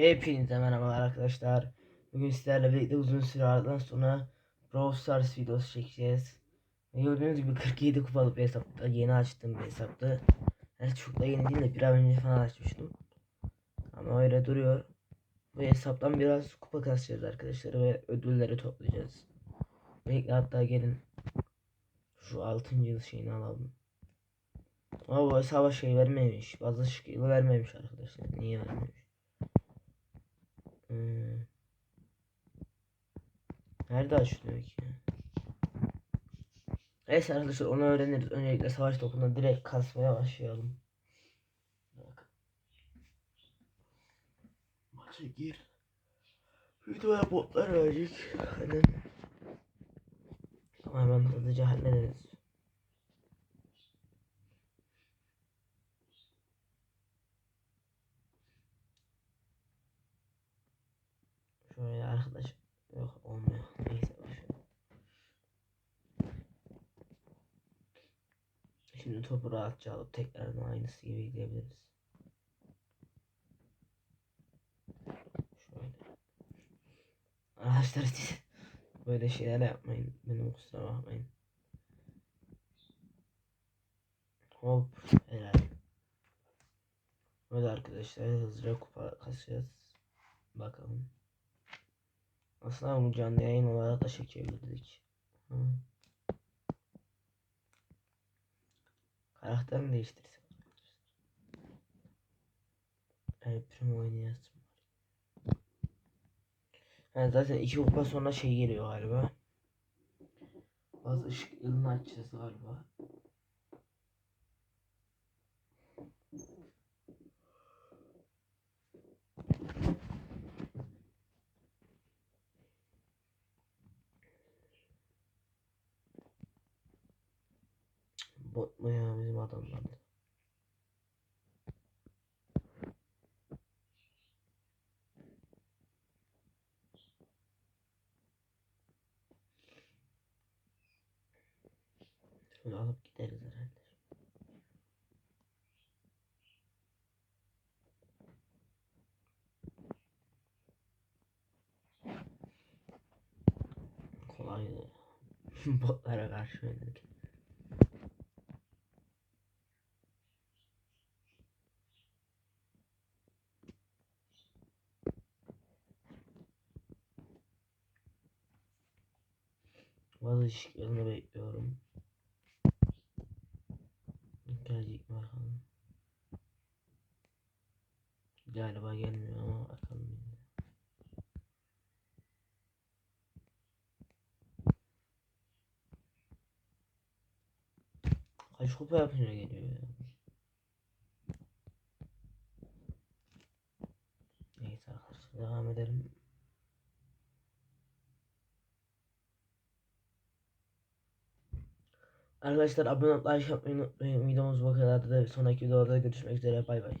Hepinize merhabalar arkadaşlar. Bugün sizlerle birlikte uzun süre aradan sonra Brawl Stars videosu çekeceğiz. Gördüğünüz gibi 47 kupalık bir hesapta yeni açtığım bir hesaptı. Yani çok da yeni değil de bir ay önce falan açmıştım. Ama öyle duruyor. Bu hesaptan biraz kupa kasacağız arkadaşlar ve ödülleri toplayacağız. Bekle hatta gelin. Şu 6. yıl şeyini alalım. Ama bu hesaba şey vermemiş. Bazı şıkkı vermemiş arkadaşlar. Niye vermemiş? Hmm. Nerede açılıyor ki? Neyse arkadaşlar onu öğreniriz. Öncelikle savaş topuna direkt kasmaya başlayalım. Bak. Maça gir. Videoya botlar verecek. Hemen. Tamam hemen hızlıca hallederiz. Şöyle arkadaş. Yok olmuyor. Neyse başlayalım. Şimdi topu rahatça alıp tekrardan aynısı gibi gidebiliriz. Şöyle. Arkadaşlar böyle şeyler yapmayın. Benim kusura bakmayın. Hop. Helal. Böyle arkadaşlar hızlıca kupa kasacağız. Bakalım. Aslında bu canlı yayın olarak da çekebilirdik. Hı. Karakter değiştirsek? El Primo oynayasın. Yani zaten iki kupa sonra şey geliyor galiba. Bazı ışık yılını açacağız galiba. Bot mu ya bizim adamlar? Şöyle alıp gideriz herhalde. Kolaydı. Botlara karşı oynadık. Bazı ışıklarını bekliyorum. Gelecek mi bakalım. Galiba gelmiyor ama bakalım. Kaç kupa yapınca geliyor ya. Neyse arkadaşlar devam edelim. Arkadaşlar abone olup like yapmayı unutmayın. Videomuz bu kadardı. Sonraki videoda görüşmek üzere. Bay bay.